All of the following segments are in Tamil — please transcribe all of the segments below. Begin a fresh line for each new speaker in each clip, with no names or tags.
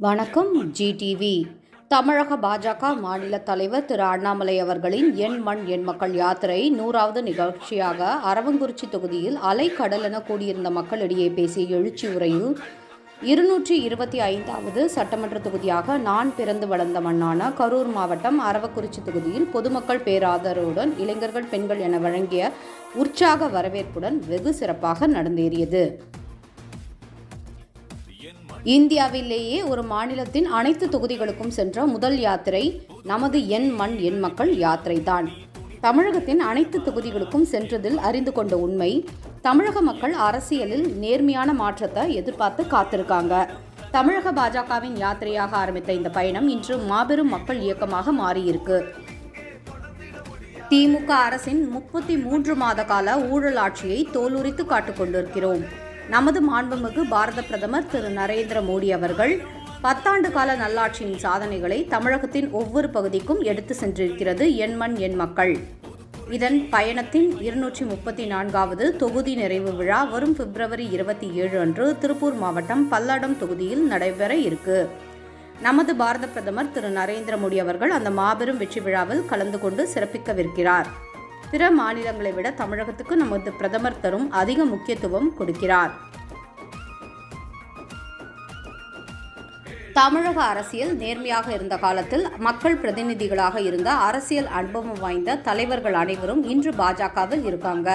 வணக்கம் ஜிடிவி தமிழக பாஜக மாநில தலைவர் திரு அண்ணாமலை அவர்களின் எண் மண் எண் மக்கள் யாத்திரை நூறாவது நிகழ்ச்சியாக அரவங்குறிச்சி தொகுதியில் அலைக்கடலென கூடியிருந்த மக்களிடையே பேசிய எழுச்சி உரையில் இருநூற்றி இருபத்தி ஐந்தாவது சட்டமன்ற தொகுதியாக நான் பிறந்து வளர்ந்த மண்ணான கரூர் மாவட்டம் அரவக்குறிச்சி தொகுதியில் பொதுமக்கள் பேராதரவுடன் இளைஞர்கள் பெண்கள் என வழங்கிய உற்சாக வரவேற்புடன் வெகு சிறப்பாக நடந்தேறியது. இந்தியாவிலேயே ஒரு மாநிலத்தின் அனைத்து தொகுதிகளுக்கும் சென்ற முதல் யாத்திரை நமது எண் மண் எண் மக்கள் யாத்திரை தான் தமிழகத்தின் அனைத்து தொகுதிகளுக்கும் சென்றதில் அறிந்து கொண்ட உண்மை தமிழக மக்கள் அரசியலில் நேர்மையான மாற்றத்தை எதிர்பார்த்து காத்திருக்காங்க. தமிழக பாஜகவின் யாத்திரையாக ஆரம்பித்த இந்த பயணம் இன்று மாபெரும் மக்கள் இயக்கமாக மாறியிருக்கு. திமுக அரசின் முப்பத்தி மூன்று மாத கால ஊழல் ஆட்சியை தோலுரித்து காட்டுக் கொண்டிருக்கிறோம் நமது மாண்புமிகு பாரத பிரதமர் திரு நரேந்திர மோடி அவர்கள் பத்தாண்டு கால நல்லாட்சியின் சாதனைகளை தமிழகத்தின் ஒவ்வொரு பகுதிக்கும் எடுத்து சென்றிருக்கிறது என் மண் என் மக்கள். இதன் பயணத்தின் இருநூற்றி முப்பத்தி நான்காவது தொகுதி நிறைவு விழா வரும் பிப்ரவரி இருபத்தி ஏழு அன்று திருப்பூர் மாவட்டம் பல்லடம் தொகுதியில் நடைபெற இருக்கு. நமது பாரத பிரதமர் திரு நரேந்திர மோடி அவர்கள் அந்த மாபெரும் வெற்றி விழாவில் கலந்து கொண்டு சிறப்பிக்கவிருக்கிறார். பிற மாநிலங்களை விட தமிழகத்துக்கு நமது பிரதமர் தரும் அதிக முக்கியத்துவம் கொடுக்கிறார். தமிழக அரசியல் நேர்மையாக இருந்த காலத்தில் மக்கள் பிரதிநிதிகளாக இருந்த அரசியல் அனுபவம் வாய்ந்த தலைவர்கள் அனைவரும் இன்று பாஜகவில் இருக்காங்க.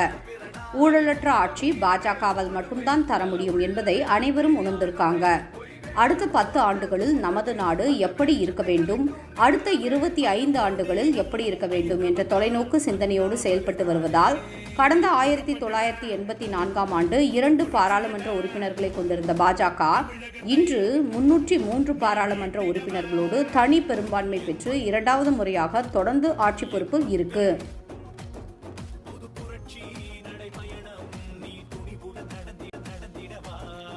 ஊழலற்ற ஆட்சி பாஜகவால் மட்டும்தான் தர முடியும் என்பதை அனைவரும் உணர்ந்திருக்காங்க. அடுத்த பத்து ஆண்டுகளில் நமது நாடு எப்படி இருக்க வேண்டும்? அடுத்த இருபத்தி ஐந்து ஆண்டுகளில் எப்படி இருக்க வேண்டும்? என்ற தொலைநோக்கு சிந்தனையோடு செயல்பட்டு வருவதால் கடந்த ஆயிரத்தி தொள்ளாயிரத்தி எண்பத்தி நான்காம் ஆண்டு இரண்டு பாராளுமன்ற உறுப்பினர்களை கொண்டிருந்த பாஜக இன்று முன்னூற்றி மூன்று பாராளுமன்ற உறுப்பினர்களோடு தனி பெரும்பான்மை பெற்று இரண்டாவது முறையாக தொடர்ந்து ஆட்சி பொறுப்பில் இருக்கு.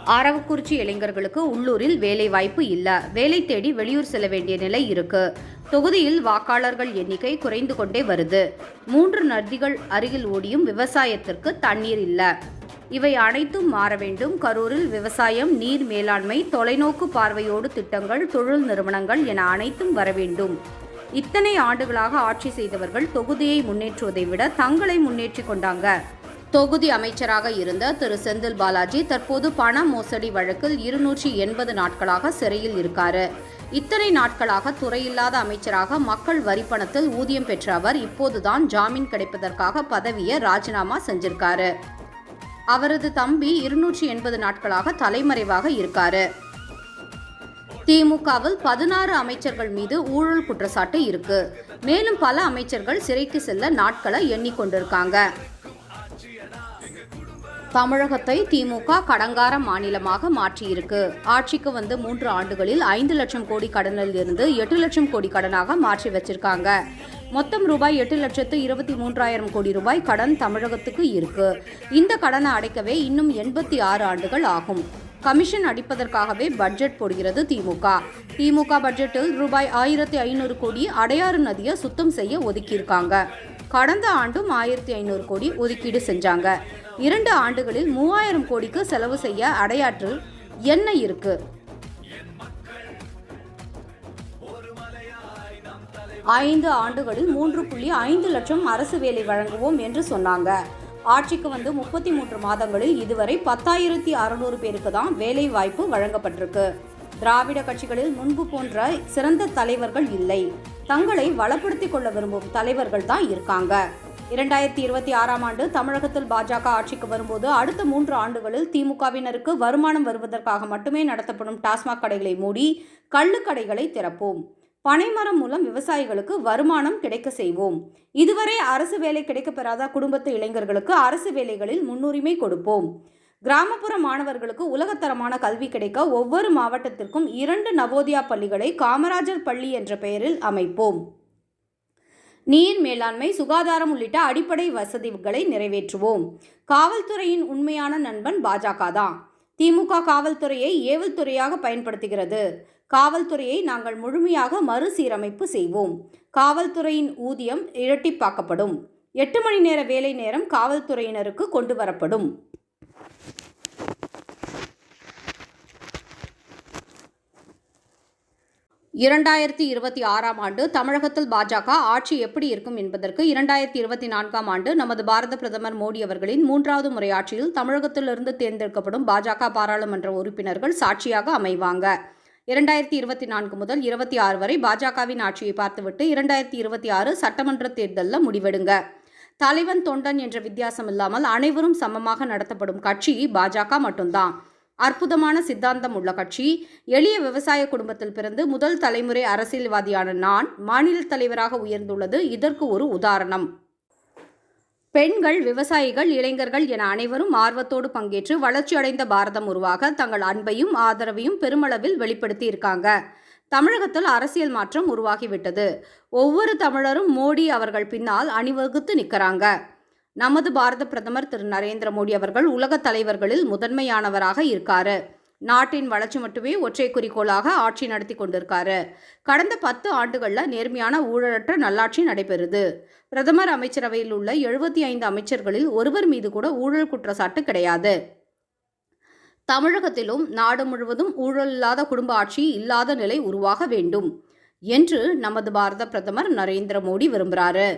அரவக்குறிச்சி இளைஞர்களுக்கு உள்ளூரில் வேலை வாய்ப்பு இல்லை. வேலை தேடி வெளியூர் செல்ல வேண்டிய நிலை இருக்கு. தொகுதியில் வாக்காளர்கள் எண்ணிக்கை குறைந்து கொண்டே வருது. மூன்று நதிகள் அருகில் ஓடியும் விவசாயத்திற்கு தண்ணீர் இல்லை. இவை அனைத்தும் மாற வேண்டும். கரூரில் விவசாயம் நீர் மேலாண்மை தொலைநோக்கு பார்வையோடு திட்டங்கள் தொழில் நிறுவனங்கள் என அனைத்தும் வர வேண்டும். இத்தனை ஆண்டுகளாக ஆட்சி செய்தவர்கள் தொகுதியை முன்னேற்றுவதை விட தங்களை முன்னேற்றிக் கொண்டாங்க. தொகுதி அமைச்சராக இருந்த திரு. செந்தில் பாலாஜி தற்போது பண மோசடி வழக்கில் இருநூற்றி எண்பது நாட்களாக சிறையில் இருக்காரு. இத்தனை நாட்களாக துறையில்லாத அமைச்சராக மக்கள் வரிப்பணத்தில் ஊதியம் பெற்ற அவர் இப்போதுதான் ஜாமீன் கிடைப்பதற்காக பதவியை ராஜினாமா செஞ்சிருக்காரு. அவரது தம்பி இருநூற்றி எண்பது நாட்களாக தலைமறைவாக இருக்காரு. திமுகவில் பதினாறு அமைச்சர்கள் மீது ஊழல் குற்றச்சாட்டு இருக்கு. மேலும் பல அமைச்சர்கள் சிறைக்கு செல்ல நாட்களை எண்ணிக்கொண்டிருக்காங்க. தமிழகத்தை திமுக கடங்கார மாநிலமாக மாற்றியிருக்கு. ஆட்சிக்கு வந்து மூன்று ஆண்டுகளில் ஐந்து லட்சம் கோடி கடனில் இருந்து எட்டு லட்சம் கோடி கடனாக மாற்றி வச்சிருக்காங்க. மொத்தம் ரூபாய் எட்டு லட்சத்து இருபத்தி மூன்றாயிரம் கோடி ரூபாய் கடன் தமிழகத்துக்கு இருக்கு. இந்த கடனை அடைக்கவே இன்னும் எண்பத்தி ஆறு ஆண்டுகள் ஆகும். கமிஷன் அடிப்பதற்காகவே பட்ஜெட் போடுகிறது திமுக. திமுக பட்ஜெட்டில் ரூபாய் ஆயிரத்தி ஐநூறு கோடி அடையாறு நதியை சுத்தம் செய்ய ஒதுக்கியிருக்காங்க. கடந்த ஆண்டும் ஆயிரத்தி ஐநூறு கோடி ஒதுக்கீடு செஞ்சாங்க. இரண்டு ஆண்டுகளில் மூவாயிரம் கோடிக்கு செலவு செய்ய அடையாற்றில் என்ன இருக்கு? ஐந்து ஆண்டுகளில் மூன்று புள்ளி ஐந்து லட்சம் அரசு வேலை வழங்குவோம் என்று சொன்னாங்க. ஆட்சிக்கு வந்து முப்பத்தி மூன்று மாதங்களில் இதுவரை பத்தாயிரத்தி அறுநூறு பேருக்கு தான் வேலை வாய்ப்பு வழங்கப்பட்டிருக்கு. திராவிட கட்சிகளில் முன்பு போன்ற சிறந்த தலைவர்கள் இல்லை. தங்களை வளப்படுத்திக் கொள்ள விரும்பும் தலைவர்கள் தான் இருக்காங்க. இரண்டாயிரத்தி இருபத்தி ஆறாம் ஆண்டு தமிழகத்தில் பாஜக ஆட்சிக்கு வரும்போது அடுத்த மூன்று ஆண்டுகளில் திமுகவினருக்கு வருமானம் வருவதற்காக மட்டுமே நடத்தப்படும் டாஸ்மாக் கடைகளை மூடி கள்ளுக்கடைகளை திறப்போம். பனைமரம் மூலம் விவசாயிகளுக்கு வருமானம் கிடைக்க செய்வோம். இதுவரை அரசு வேலை கிடைக்கப்பெறாத குடும்பத்து இளைஞர்களுக்கு அரசு வேலைகளில் முன்னுரிமை கொடுப்போம். கிராமப்புற மாணவர்களுக்கு உலகத்தரமான கல்வி கிடைக்க ஒவ்வொரு மாவட்டத்திற்கும் இரண்டு நவோதயா பள்ளிகளை காமராஜர் பள்ளி என்ற பெயரில் அமைப்போம். நீர் மேலாண்மை சுகாதாரம் உள்ளிட்ட அடிப்படை வசதிகளை நிறைவேற்றுவோம். காவல்துறையின் உண்மையான நண்பன் பாஜக தான். திமுக காவல்துறையை ஏவல் துறையாக பயன்படுத்துகிறது. காவல்துறையை நாங்கள் முழுமையாக மறுசீரமைப்பு செய்வோம். காவல்துறையின் ஊதியம் இரட்டிப்பாக்கப்படும். எட்டு மணி நேர வேலை நேரம் காவல்துறையினருக்கு கொண்டு வரப்படும். இரண்டாயிரத்தி இருபத்தி ஆறாம் ஆண்டு தமிழகத்தில் பாஜக ஆட்சி எப்படி இருக்கும் என்பதற்கு இரண்டாயிரத்தி இருபத்தி நான்காம் ஆண்டு நமது பாரத பிரதமர் மோடி அவர்களின் மூன்றாவது முறை ஆட்சியில் தமிழகத்திலிருந்து தேர்ந்தெடுக்கப்படும் பாஜக பாராளுமன்ற உறுப்பினர்கள் சாட்சியாக அமைவாங்க. இரண்டாயிரத்தி இருபத்தி நான்கு முதல் இருபத்தி ஆறு வரை பாஜகவின் ஆட்சியை பார்த்துவிட்டு இரண்டாயிரத்தி இருபத்தி ஆறு சட்டமன்ற தேர்தலில் முடிவெடுங்க. தலைவன் தொண்டன் என்ற வித்தியாசம் இல்லாமல் அனைவரும் சமமாக நடத்தப்படும் கட்சி பாஜக மட்டும்தான். அற்புதமான சித்தாந்தம் உள்ள கட்சி. எளிய விவசாய குடும்பத்தில் பிறந்து முதல் தலைமுறை அரசியல்வாதியான நான் மாநில தலைவராக உயர்ந்துள்ளது இதற்கு ஒரு உதாரணம். பெண்கள் விவசாயிகள் இளைஞர்கள் என அனைவரும் ஆர்வத்தோடு பங்கேற்று வளர்ச்சியடைந்த பாரதம் உருவாக தங்கள் அன்பையும் ஆதரவையும் பெருமளவில் வெளிப்படுத்தி இருக்காங்க. தமிழகத்தில் அரசியல் மாற்றம் உருவாகிவிட்டது. ஒவ்வொரு தமிழரும் மோடி அவர்கள் பின்னால் அணிவகுத்து நிற்கிறாங்க. நமது பாரத பிரதமர் திரு. நரேந்திர மோடி அவர்கள் உலக தலைவர்களில் முதன்மையானவராக இருக்காரு. நாட்டின் வளர்ச்சி மட்டுமே ஒற்றை குறிக்கோளாக ஆட்சி நடத்தி கொண்டிருக்காரு. கடந்த பத்து ஆண்டுகளில் நேர்மையான ஊழலற்ற நல்லாட்சி நடைபெறுது. பிரதமர் அமைச்சரவையில் உள்ள எழுபத்தி ஐந்து அமைச்சர்களில் ஒருவர் மீது கூட ஊழல் குற்றச்சாட்டு கிடையாது. தமிழகத்திலும் நாடு முழுவதும் ஊழல் இல்லாத குடும்ப ஆட்சி இல்லாத நிலை உருவாக வேண்டும் என்று நமது பாரத பிரதமர் நரேந்திர மோடி விரும்புகிறாரு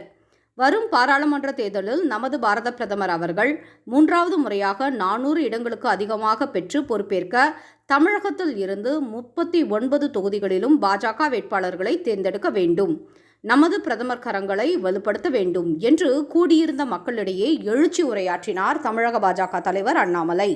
வரும் பாராளுமன்ற தேர்தலில் நமது பாரத பிரதமர் அவர்கள் மூன்றாவது முறையாக நானூறு இடங்களுக்கு அதிகமாக பெற்று பொறுப்பேற்க தமிழகத்தில் இருந்து முப்பத்தி ஒன்பது தொகுதிகளிலும் பாஜக வேட்பாளர்களை தேர்ந்தெடுக்க வேண்டும். நமது பிரதமர் கரங்களை வலுப்படுத்த வேண்டும் என்று கூடியிருந்த மக்களிடையே எழுச்சி உரையாற்றினார் தமிழக பாஜக தலைவர் அண்ணாமலை.